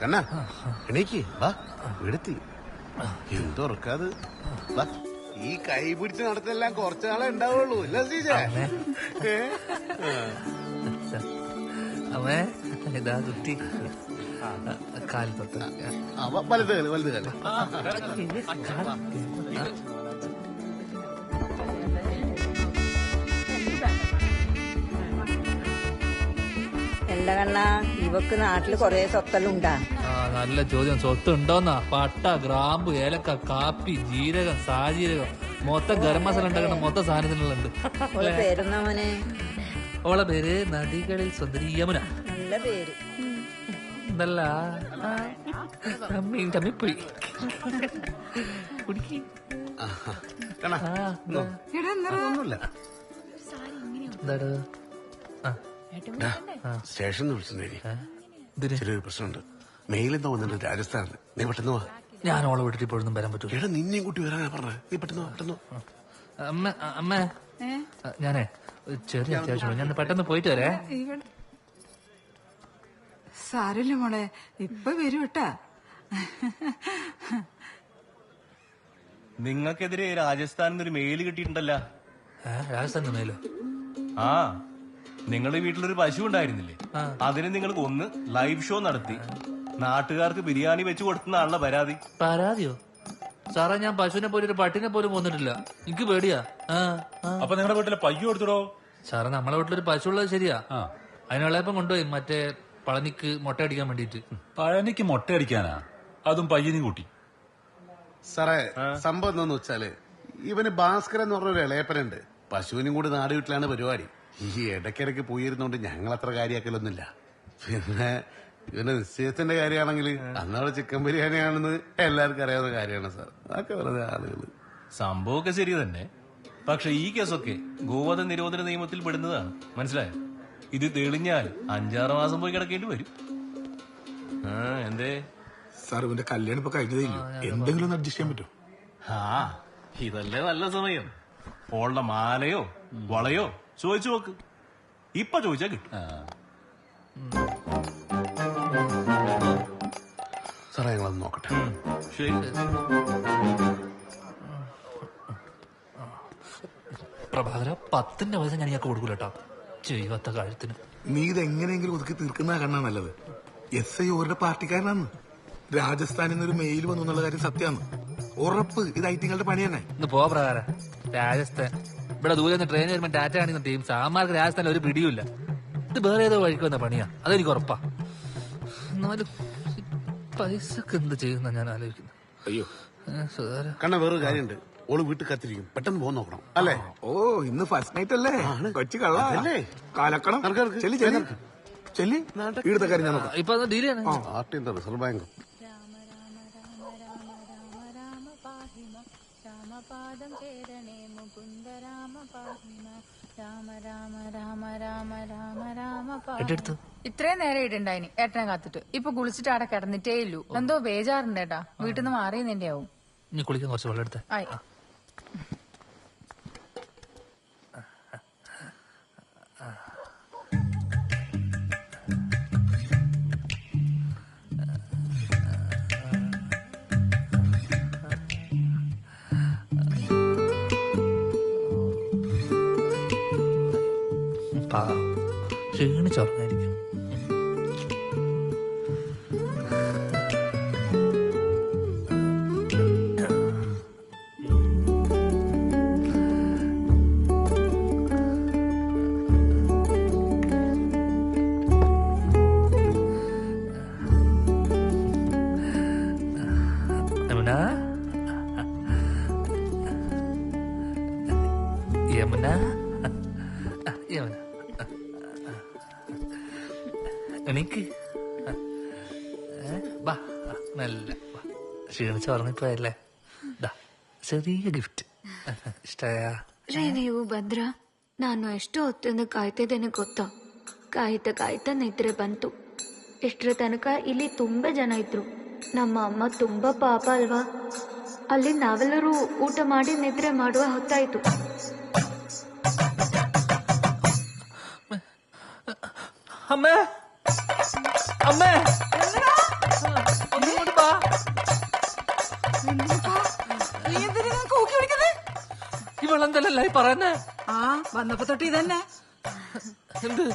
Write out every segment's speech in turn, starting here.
കണ്ണാ എണീക്ക് വാ എടുത്തി. എന്തുറക്കാത് വാ. ഈ കൈ പിടിച്ച് നടത്തെല്ലാം കുറച്ചു നാളെ ഉണ്ടാവുള്ളൂ ഇല്ല സീജ? അവേ ഇതാ കുട്ടി. കാൽ തൊട്ട് വലുത് കാൽ വലുത് കാൽ. എന്താ കണ്ണാ ഇവക്ക് നാട്ടിൽ കൊറേ സ്വത്തെല്ലാം ഉണ്ടാ ആ നല്ല ചോദ്യം. സ്വത്ത് ഉണ്ടോന്നാ പട്ട ഗ്രാമ്പു ഏലക്ക കാപ്പി ജീരകം സാജീരകം. മൊത്തം ഗരം മസാല ഉണ്ടാക്കുന്ന മൊത്തം സാധനത്തിനുള്ളുണ്ട് ഓളെ പേരെന്നാ മോനെ? ഓളെ പേര് നദികളിൽ സുന്ദരി യമുന. നല്ല പേര്. എന്തല്ല തമ്മി തമ്മി പോയി കണ്ണാ ആ, നോ. ഒന്നുമില്ല എന്താട് ആ, സ്റ്റേഷനിൽ? ഇതിന് ചെറിയൊരു പ്രശ്നമുണ്ട്. മെയിലെന്താ വന്നിട്ടുണ്ട് രാജസ്ഥാനിൽ. നീ പെട്ടെന്ന് വാ. ഞാൻ ഓളെ വിട്ടിട്ട് ഇപ്പോഴൊന്നും വരാൻ പറ്റൂ എടാ നിന്നെയും കൂട്ടി വരാനാ പറഞ്ഞത് നീ പെട്ടെന്ന് പെട്ടെന്ന് അമ്മ അമ്മ. ഞാനേ ഒരു ചെറിയ അത്യാവശ്യം ഞാൻ പെട്ടെന്ന് പോയിട്ട് വരേ. സാരല്ല മോളെ. ഇപ്പൊ വരും കേട്ടാ. നിങ്ങൾക്കെതിരെ രാജസ്ഥാനിൽ നിന്ന് ഒരു മെയിൽ കിട്ടിയിട്ടുണ്ടല്ലോ. രാജസ്ഥാനിൽ മെയിലോ ആ. നിങ്ങളുടെ വീട്ടിലൊരു പശു ഉണ്ടായിരുന്നില്ലേ? അതിനെ നിങ്ങൾ കൊന്ന് ലൈവ് ഷോ നടത്തി. നാട്ടുകാർക്ക് ബിരിയാണി വെച്ച് കൊടുത്തുന്നാണല്ലോ പരാതി. പരാതിയോ? സാറേ ഞാൻ പശുവിനെ പോലും ഒരു പട്ടിനെ പോലും കൊന്നിട്ടില്ല. എനിക്ക് പേടിയാ. അപ്പൊ നിങ്ങളുടെ വീട്ടിലെ പയ്യ കൊടുത്തിടോ? സാറേ നമ്മളെ വീട്ടിലൊരു പശു ഉള്ളത് ശരിയാ. അതിനുള്ളപ്പം കൊണ്ടുപോയി മറ്റേ പളനിക്ക് മുട്ട അടിക്കാൻ വേണ്ടിട്ട് പഴനിക്ക് മുട്ടയടിക്കാനാ അതും പയ്യനും കൂട്ടി. സാറേ സംഭവം എന്താന്ന് വെച്ചാൽ ഇവന് ഭാസ്കരൻ എന്ന് പറഞ്ഞ ഒരു ഇളയപ്പനുണ്ട്. പശുവിനും കൂടി നാട് വീട്ടിലാണ് പരിപാടി. ഈ ഇടയ്ക്കിടയ്ക്ക് പോയിരുന്നോണ്ട് ഞങ്ങൾ അത്ര കാര്യമാക്കലൊന്നുമില്ല പിന്നെ ഇവന്റെ നിശ്ചയത്തിന്റെ കാര്യമാണെങ്കിൽ അന്നവിടെ ചിക്കൻ ബിരിയാണിയാണെന്ന് എല്ലാവർക്കും അറിയാവുന്ന കാര്യമാണ് സാർ. അതൊക്കെ വെറുതെ ആളുകൾ സംഭവമൊക്കെ ശരി തന്നെ. പക്ഷെ ഈ കേസൊക്കെ ഗോവധ നിരോധന നിയമത്തിൽ പെടുന്നതാണ്. മനസ്സിലായോ? ഇത് തെളിഞ്ഞാൽ അഞ്ചാറ് മാസം പോയി കിടക്കേണ്ടി വരും. ആ എന്തേ? സാർ ഇവന്റെ കല്യാണം ഇപ്പൊ കഴിഞ്ഞതേ ഇല്ല എന്തെങ്കിലും ഒന്ന് അഡ്ജസ്റ്റ് ചെയ്യാൻ പറ്റും? ആ ഇതല്ലേ നല്ല സമയം. ഓളുടെ മാലയോ വളയോ ചോദിച്ചു നോക്ക്. ഇപ്പൊ ചോദിച്ചാ കിട്ടും. സാറേ നോക്കട്ടെ. ശരി. പ്രഭാകര പത്തിന്റെ പൈസ ഞാൻ ഇയാൾക്ക് കൊടുക്കൂല കേട്ടോ കാര്യത്തിന്. നീ ഇത് എങ്ങനെയെങ്കിലും ഒതുക്കി തീർക്കുന്ന കണ്ണാ നല്ലത്. എസ് ഐ ഓരുടെ പാർട്ടിക്കാരനാണ് രാജസ്ഥാനിൽ നിന്ന് ഒരു മെയിൽ വന്നു എന്നുള്ള കാര്യം സത്യമാണ് ഉറപ്പ് ഇത് ഐറ്റിങ്ങളുടെ പണി തന്നെ പോവാ പ്രകാര രാജസ്ഥാൻ. ഇവിടെ ദൂരെ നിന്ന് ട്രെയിൻ വരുമ്പോൾ ടാറ്റ കാണിക്കുന്ന ടീം സാമാർക്ക് രാജസ്ഥാനിൽ ഒരു പിടിയുമില്ല. ഇത് വേറെ ഏതോ വഴിക്ക് വന്ന പണിയാ. അതെനിക്ക് ഉറപ്പാ. എന്നാലും പൈസ പൈസക്ക് എന്ത് ചെയ്യുന്ന ഞാൻ ആലോചിക്കുന്നു? അയ്യോ. സുധാര കണ്ണ വേറെ കാര്യമുണ്ട്. ഓൾ വീട്ടിൽ കത്തിരിക്കും. പെട്ടെന്ന് പോകാൻ നോക്കണം. അല്ലേ? ഓ ഇന്ന് ഫസ്റ്റ് നൈറ്റ് അല്ലേ? കൊച്ചു കള്ള. അതല്ലേ? കാലക്കണം നടക്ക് നടക്ക്. ചെല്ലി ചെല്ലി. ചെല്ലി. ഇവിടുത്തെ കാര്യം ഞാൻ നോക്കാം. ഇപ്പൊ ഡീൽ ചെയ്യണേ. റിസർവ് ബാങ്ക് രാമപാദം ചേരണേ മുകുന്ദ ഇത്രയും നേരം ഇടുണ്ടായിനി. ഏട്ടനെ കാത്തിട്ട്. ഇപ്പൊ കുളിച്ചിട്ട് അവിടെ കിടന്നിട്ടേ ഇല്ലു. എന്തോ വേജാറുണ്ട് ഏട്ടാ. വീട്ടിൽ നിന്ന് മാറിയെന്നെ ആവും നീ കുളിക്കാൻ കുറച്ച് വെള്ളം എടുത്തേ ആയി ക്ഷീണിച്ചുറങ്ങായിരിക്കും എണീക്ക് ഏ, വാ നല്ല വാ. ക്ഷീണിച്ച് ഉറങ്ങിപ്പോയല്ലേ ദാ ചെറിയ ഗിഫ്റ്റ് ഇഷ്ടമായ ರೀ ನೀವು ಭದ್ರ ನಾನು ಎಷ್ಟು ಹೊತ್ತಿಂದ ಕಾಯ್ತಿದ್ದೇನೆ ಗೊತ್ತಾ ಕಾಯ್ತಾ ಕಾಯ್ತಾ ನಿದ್ರೆ ಬಂತು ಇಷ್ಟರ ತನಕ ಇಲ್ಲಿ ತುಂಬಾ ಜನ ಇದ್ರು ನಮ್ಮ ಅಮ್ಮ ತುಂಬಾ ಪಾಪ ಅಲ್ವಾ ಅಲ್ಲಿ ನಾವೆಲ್ಲರೂ ಊಟ ಮಾಡಿ ನಿದ್ರೆ ಮಾಡುವ ಹೊತ್ತಾಯ್ತು അമ്മേ അമ്മേ ഒന്നുകൂടി വാ നീ എന്തിനാ കൂക്കി വിളിക്കുന്നത് ഇവളെന്തല്ലേ പറയുന്നേ ആ വന്നപ്പോ തൊട്ട് ഇതന്നെ എന്ത്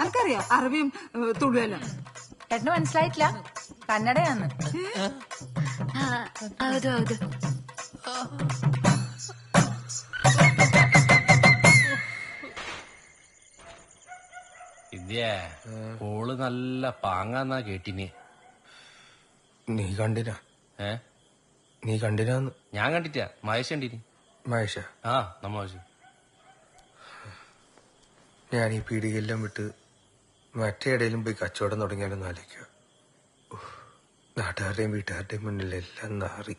എനിക്കറിയാം അറബിയും ഏ, തുളുവെല്ലാം ഏട്ടന് മനസ്സിലായിട്ടില്ല കന്നഡയാന്ന് ಹಾ ಹೌದು ಹೌದು വിദ്യേ ഓൾ നല്ല പാങ്ങാന്നാ കേട്ടിന്. നീ കണ്ടിന? ഏ? നീ കണ്ടിനാന്ന്? ഞാൻ കണ്ടിട്ടാ മഹേഷ് കണ്ടിന്. മഹേഷ? ആ നമ്മ മഹേഷ്. ഞാൻ ഈ പീടികയെല്ലാം വിട്ട് മറ്റേ ഇടയിലും പോയി കച്ചവടം തുടങ്ങിയാലൊന്നും ആലോചിക്കുക. നാട്ടുകാരുടെയും വീട്ടുകാരുടെയും മുന്നിലെല്ലാം നാറി.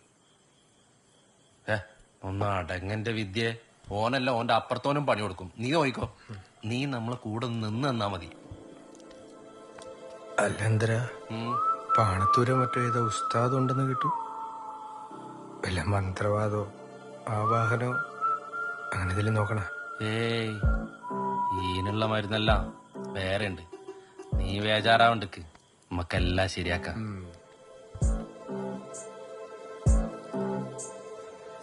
ഏ ഒന്ന് അടങ്ങന്റെ വിദ്യ. ഓനല്ല ഓന്റെ അപ്പുറത്തോനും പണി കൊടുക്കും. നീ നോയിക്കോ. നീ നമ്മളെ കൂടെ നിന്ന് തന്നാ മതി. അല്ല എന്തരാ ഉം. പാണത്തൂരോ മറ്റോ ഏതോ ഉസ്താദ് ഉണ്ടെന്ന് കിട്ടു വല്ല മന്ത്രവാദോ ആവാഹനോ അങ്ങനെ ഇതിലും നോക്കണ ഏയ് ഈനുള്ള മരുന്നല്ല വേറെ ഉണ്ട് നീ ബേജാറാവണ്ടക്ക് നമുക്കെല്ലാം ശരിയാക്കാം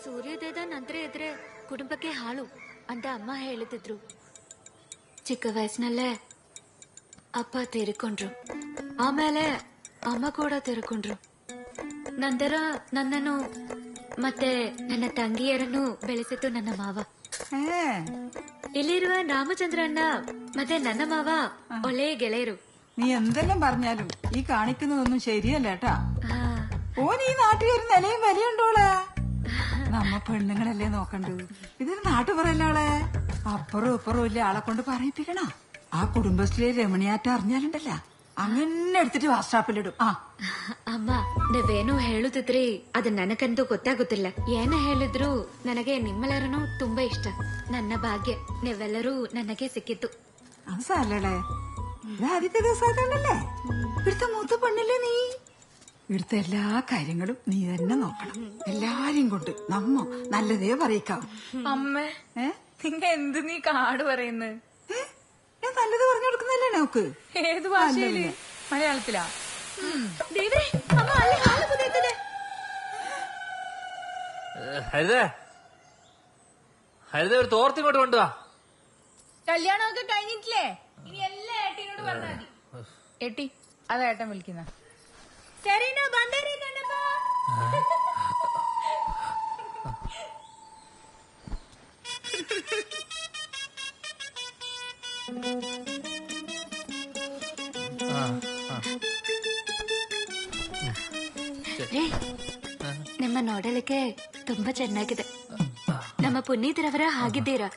ಸೂರ್ಯೋದಯದ ನಂತರ ಇದ್ರೆ ಕುಟುಂಬಕ್ಕೆ ಹಾಳು ಅಂತ ಅಮ್ಮ ಹೇಳುತ್ತಿದ್ರು ಚಿಕ್ಕ ವಯಸ್ಸಿನಲ್ಲೇ ಅಪ್ಪ ತೀರಿಕೊಂಡ್ರು ಆಮೇಲೆ ಅಮ್ಮ ಕೂಡ ತೀರಿಕೊಂಡ್ರು ನಂತರ ನನ್ನನ್ನು ಮತ್ತೆ ನನ್ನ ತಂಗಿಯರನ್ನು ಬೆಳೆಸಿತು ನನ್ನ ಮಾವ ഏ ಇಲ್ಲಿರುವ ರಾಮಚಂದ್ರ ಅಣ್ಣ ಮತ್ತೆ ನನ್ನ ಮಾವ ಒಳ್ಳೆಯ ಗೆಳೆಯರು നീ എന്തെല്ലാം പറഞ്ഞാലും ഈ കാണിക്കുന്നതൊന്നും ശരിയല്ല കേട്ടാ ಆ, ഓൻ ഈ നാട്ടിൽ ഒരു നിലയും വിലയുണ്ടോളെ നമ്മ പെണ്ണുങ്ങളല്ലേ നോക്കണ്ടത് ഇതൊരു നാട്ടുപറയല്ലോളെ അപ്പുറവും ഇപ്പുറവും ഇല്ല ആളെ കൊണ്ട് പറയിപ്പിക്കണ ആ കുടുംബശ്രീ രമണിയാറ്റം അറിഞ്ഞാലുണ്ടല്ല അങ്ങനെ എടുത്തിട്ട് വാട്സാപ്പിലിടും ആ ಅಮ್ಮ ನೀವೇನು ಹೇಳುತ್ತಿದ್ರಿ ಅದು ನನಗಂತೂ ಗೊತ್ತಾಗುತ್ತಿಲ್ಲ ಏನ ಹೇಳಿದ್ರು ನನಗೆ ನಿಮ್ಮೆಲ್ಲರನ್ನೂ ತುಂಬಾ ಇಷ್ಟ ನನ್ನ ಭಾಗ್ಯ ನೀವೆಲ್ಲರೂ ನನಗೆ ಸಿಕ್ಕಿತ್ತು അത് സാരല്ലേ ഇത് ആദ്യത്തെ ദിവസമായിട്ടല്ലേ ഇവിടുത്തെ മൂത്ത പെണ്ണല്ലേ നീ ഇവിടുത്തെ എല്ലാ കാര്യങ്ങളും നീ തന്നെ നോക്കണം എല്ലാരെയും കൊണ്ട് നമ്മ നല്ലതേ പറയിക്കാവും അമ്മ ഏ നിങ്ങ എന്ത് നീ കാട് പറയുന്നത് ഏ? ഞാൻ നല്ലത് പറഞ്ഞു കൊടുക്കുന്നല്ലേ നോക്ക്? ഏത് ഭാഷയിൽ? മലയാളത്തിലാ? ഹരിതേ. ഹരിതേ ഒരു തോർത്തിങ്ങോട്ട് കൊണ്ടുവാ. കല്യാണമൊക്കെ കഴിഞ്ഞിട്ടില്ലേ? ഇനി എല്ലാം ഏട്ടിനോട് പറഞ്ഞാൽ മതി. ഏട്ടി അതാ ഏട്ടൻ വിളിക്കുന്ന. ರೇ ನಿಮ್ಮ ನೋಡಲಿಕ್ಕೆ ತುಂಬಾ ಚೆನ್ನಾಗಿದೆ. ನಮ್ಮ ಪುನೀತ್ ಪುನೀತರವರ ಹಾಗಿದ್ದೀರಾ?